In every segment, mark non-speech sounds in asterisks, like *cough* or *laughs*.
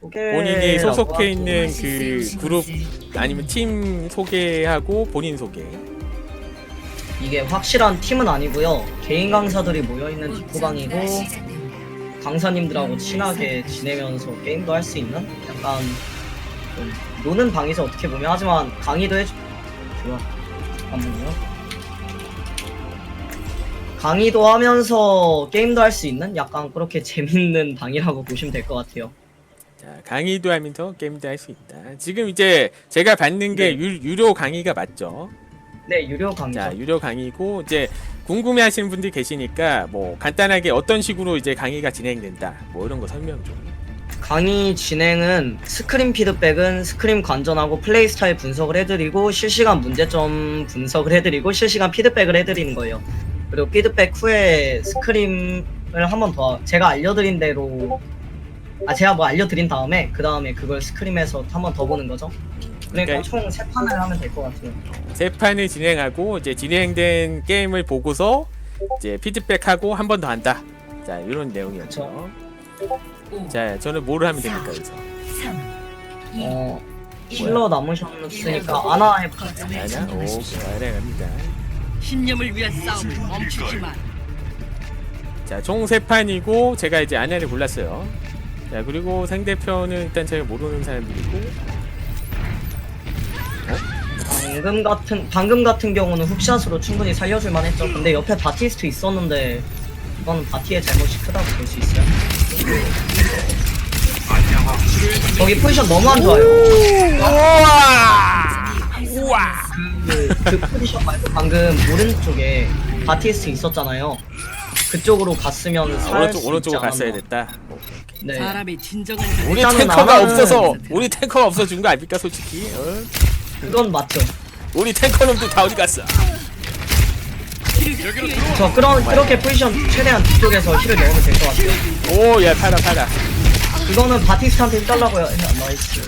그 본인이 소속해 있는 그 그룹 아니면 팀 소개하고 본인 소개. 이게 확실한 팀은 아니고요. 개인 강사들이 모여 있는 디코방이고 강사님들하고 친하게 지내면서 게임도 할 수 있는 약간 좀 노는 방이죠 어떻게 보면 하지만 강의도 해주 좋아 잠깐만요. 강의도 하면서 게임도 할 수 있는 약간 그렇게 *laughs* 재밌는 방이라고 보시면 될 것 같아요. 자, 강의도 하면서 게임도 할 수 있다. 지금 이제 제가 받는 게 네. 유, 유료 강의가 맞죠? 네 유료 강의죠. 자, 유료 강의고 이제 궁금해 하시는 분들이 계시니까 뭐 간단하게 어떤 식으로 이제 강의가 진행된다. 뭐 이런 거 설명 좀. 강의 진행은 스크린 피드백은 스크린 관전하고 플레이 스타일 분석을 해드리고 실시간 문제점 분석을 해드리고 실시간 피드백을 해드리는 거예요. 그리고 피드백 후에 스크림을 한 번 더 제가 알려드린 대로 아 제가 뭐 알려드린 다음에 그 다음에 그걸 스크림에서 한 번 더 보는 거죠. 그러니까 그러니까 총 세 판을 하면 될 것 같아요. 세 판을 진행하고 이제 진행된 게임을 보고서 이제 피드백하고 한 번 더 한다. 자, 이런 내용이었죠. 자, 저는 뭐를 하면 됩니까, 여기서? 어 힐러 남으셨으니까 아나 해볼까요? 하나, 오, 아래 갑니다. 신념을 위한 싸움을 멈추지 마. 자, 총세 판이고 제가 이제 아내를 골랐어요. 자, 그리고 상대편은 일단 제가 모르는 사람들이고 방금 같은 방금 같은 경우는 훅샷으로 충분히 살려줄 만했죠. 근데 옆에 바티스트 있었는데 이거는 바티의 잘못이 크다고 볼 수 있어요. 저기 포지션 너무 안 좋아요. 방금 오른쪽에 바티스트 있었잖아요. 그쪽으로 갔으면 살 오른쪽 수 오른쪽으로 않았나. 갔어야 됐다. 네. 사람의 진정한 우리 일단은 탱커가 나는- 없어서 우리 탱커가 없어준 거 아닙니까 솔직히? 어? 그건 맞죠. 우리 탱커 놈들 다 어디 갔어? 저 그런 그렇게 포지션 최대한 뒤쪽에서 힐을 넣으면 될 것 같아요. 오, 야 팔아 팔아. 그거는 바티스트한테 힐달라고요. 야, 나이스.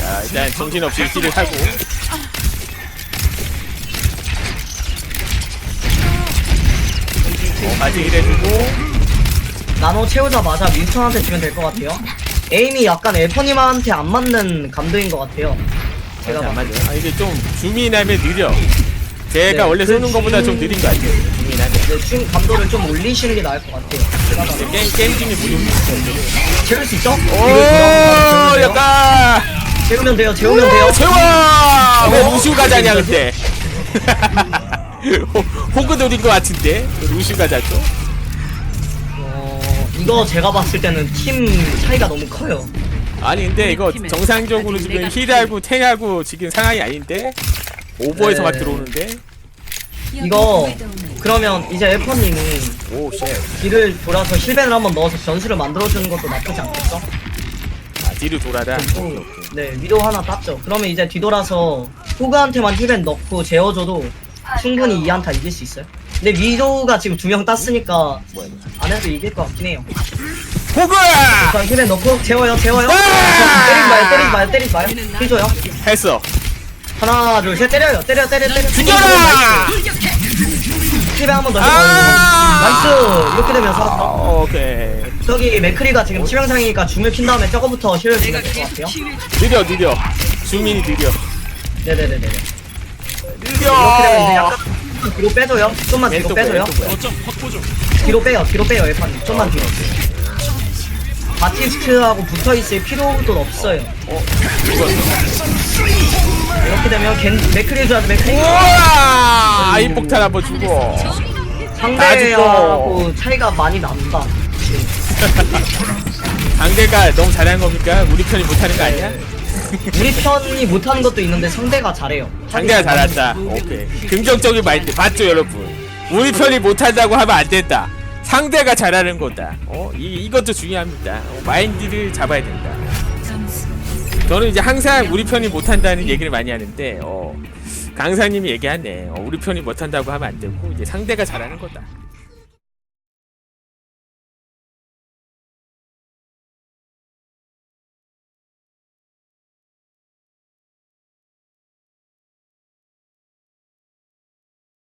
자, 일단 정신없이 힐을 하고. 어, 아직 힐해주고. 나노 채우자마자 윈스턴한테 주면 될 것 같아요. 에임이 약간 엘퍼님한테 안 맞는 감도인 것 같아요. 제가 맞아, 봤을 맞아. 아, 이게 좀 줌인하면 느려. 제가 네, 원래 그 쏘는 것보다 좀 줌- 느린 거 같아요. 줌인하면. 때중 감도를 좀 올리시는 게 나을 것 같아요. 제가 때. 게임 게임 중에 무료. 채울 수 있죠? 오, 약간. 채우면 돼요. 채우면 돼요. 채워! 왜 루시우 가자냐 근데? *laughs* 호- 호그 노린 것 같은데 루시우 가자 또? 어, 이거 제가 봤을 때는 팀 차이가 너무 커요. 아니 근데 이거 정상적으로 지금 힐하고 탱하고 지금 상황이 아닌데 오버에서 막 네. 들어오는데 이거 그러면 이제 엘퍼님이 오 쉣. 뒤를 돌아서 힐벤을 한번 넣어서 변수를 만들어주는 것도 나쁘지 않겠죠? 아 뒤로 돌아라. 또, 네, 위도 하나 땄죠. 그러면 이제 뒤돌아서 호그한테만 힐벤 넣고 재워줘도 충분히 이 한타 이길 수 있어요. 근데 위도가 지금 두 명 땄으니까? 안 해도 이길 것 같긴 해요. 호그! 일단 힐벤 넣고 재워요, 재워요. 아! 때리지 마요, 때리지 마요, 때리지 마요. 해줘요. 했어. 하나, 둘, 셋, 때려요. 때려, 때려, 때려. 죽여라! 힐벤 한번 더 아! 나이스! 이렇게 되면 아, 살았어. 오케이. 저기 맥크리가 지금 치명상이니까 줌을 킨 다음에 저거부터 힐을 주면 될 것 같아요. 느려 느려. 주민이 느려. 네네네네. 이렇게 되면 이제 느려. 약간 뒤로 빼줘요. 좀만 뒤로 빼줘요. 거야. 뒤로 빼요. 뒤로 빼요. 엘판님. 좀만 뒤로. 바티스트하고 붙어 있을 필요도 없어요. 어. 이렇게 되면 겐 맥크리 줘야지 맥크리. 우와! 아이 폭탄 한번 주고. 상대하고 차이가 많이 난다. *laughs* 상대가 너무 잘한 겁니까? 우리 편이 못하는 거 아니야? 우리 편이 못하는 것도 있는데 상대가 잘해요. 상대가 잘한다. 오케이. 긍정적인 마인드 맞죠, 여러분? 우리 편이 못한다고 하면 안 된다. 상대가 잘하는 거다. 어, 이 이것도 중요합니다. 어, 마인드를 잡아야 된다. 저는 이제 항상 우리 편이 못한다는 얘기를 많이 하는데, 어, 강사님이 얘기하네. 어, 우리 편이 못한다고 하면 안 되고 이제 상대가 잘하는 거다.